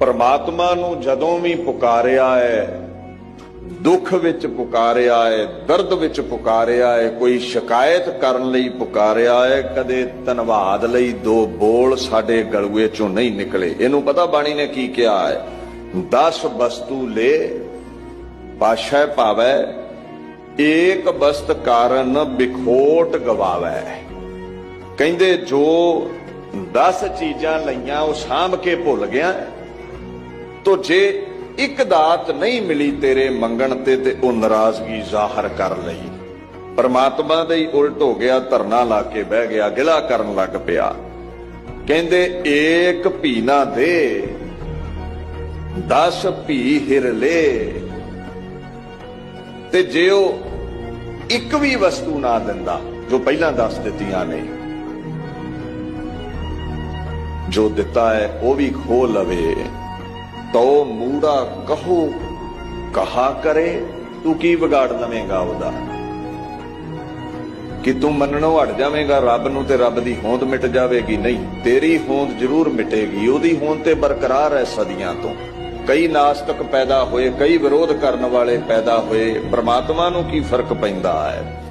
ਪਰਮਾਤਮਾ ਨੂੰ ਜਦੋਂ ਵੀ ਪੁਕਾਰਿਆ ਹੈ, ਦੁੱਖ ਵਿੱਚ ਪੁਕਾਰਿਆ ਹੈ, ਦਰਦ ਵਿੱਚ ਪੁਕਾਰਿਆ ਹੈ, ਕੋਈ ਸ਼ਿਕਾਇਤ ਕਰਨ ਲਈ ਪੁਕਾਰਿਆ ਹੈ, ਕਦੇ ਧੰਨਵਾਦ ਲਈ ਦੋ ਬੋਲ ਸਾਡੇ ਗਲੂਏ ਚੋਂ ਨਹੀਂ ਨਿਕਲੇ। ਇਹਨੂੰ ਪਤਾ ਬਾਣੀ ਨੇ ਕੀ ਕਿਹਾ ਹੈ? 10 ਵਸਤੂ ਲੈ ਪਾਸ਼ਾ ਭਾਵੈ, ਏਕ ਵਸਤ ਕਾਰਨ ਬਿਖੋਟ ਗਵਾਵੈ। ਕਹਿੰਦੇ ਜੋ 10 ਚੀਜ਼ਾਂ ਲਈਆਂ, ਉਹ ਸਾਂਭ ਕੇ ਭੁੱਲ ਗਿਆ ਤੋ ਜੇ ਇੱਕ ਦਾਤ ਨਹੀਂ ਮਿਲੀ ਤੇਰੇ ਮੰਗਣ ਤੇ ਤੇ ਉਹ ਨਾਰਾਜ਼ਗੀ ਜ਼ਾਹਰ ਕਰ ਲਈ। ਪਰਮਾਤਮਾ ਦੇ ਹੀ ਉਲਟ ਹੋ ਗਿਆ, ਧਰਨਾ ਲਾ ਕੇ ਬਹਿ ਗਿਆ, ਗਿਲਾ ਕਰਨ ਲੱਗ ਪਿਆ। ਕਹਿੰਦੇ, ਏਕ ਭੀ ਨਾ ਦੇ 10 ਭੀ ਹਿਰ ਤੇ ਜੇ ਉਹ ਇੱਕ ਵੀ ਵਸਤੂ ਨਾ ਦਿੰਦਾ, ਜੋ ਪਹਿਲਾਂ ਦੱਸ ਦਿੱਤੀਆਂ ਨੇ, ਜੋ ਦਿੱਤਾ ਹੈ, ਉਹ ਵੀ ਖੋ ਲਵੇ। ਤੋ ਮੂੜਾ ਕਹੋ, ਕਹਾ ਕਰੇ, ਤੂੰ ਕੀ ਵਿਗਾੜ ਲਵੇਂਗਾ ਉਹਦਾ? ਕਿ ਤੂੰ ਮੰਨਣੋਂ ਹਟ ਜਾਵੇਂਗਾ, ਰੱਬ ਨੂੰ ਤੇ ਰੱਬ ਦੀ ਹੋਂਦ ਮਿਟ ਜਾਵੇਗੀ, ਨਹੀਂ, ਤੇਰੀ ਹੋਂਦ ਜ਼ਰੂਰ ਮਿਟੇਗੀ, ਉਹਦੀ ਹੋਂਦ ਤੇ ਬਰਕਰਾਰ ਹੈ ਸਦੀਆਂ ਤੋਂ। ਕਈ ਨਾਸਤਕ ਪੈਦਾ ਹੋਏ, ਕਈ ਵਿਰੋਧ ਕਰਨ ਵਾਲੇ ਪੈਦਾ ਹੋਏ, ਪ੍ਰਮਾਤਮਾ ਨੂੰ ਕੀ ਫ਼ਰਕ ਪੈਂਦਾ ਹੈ?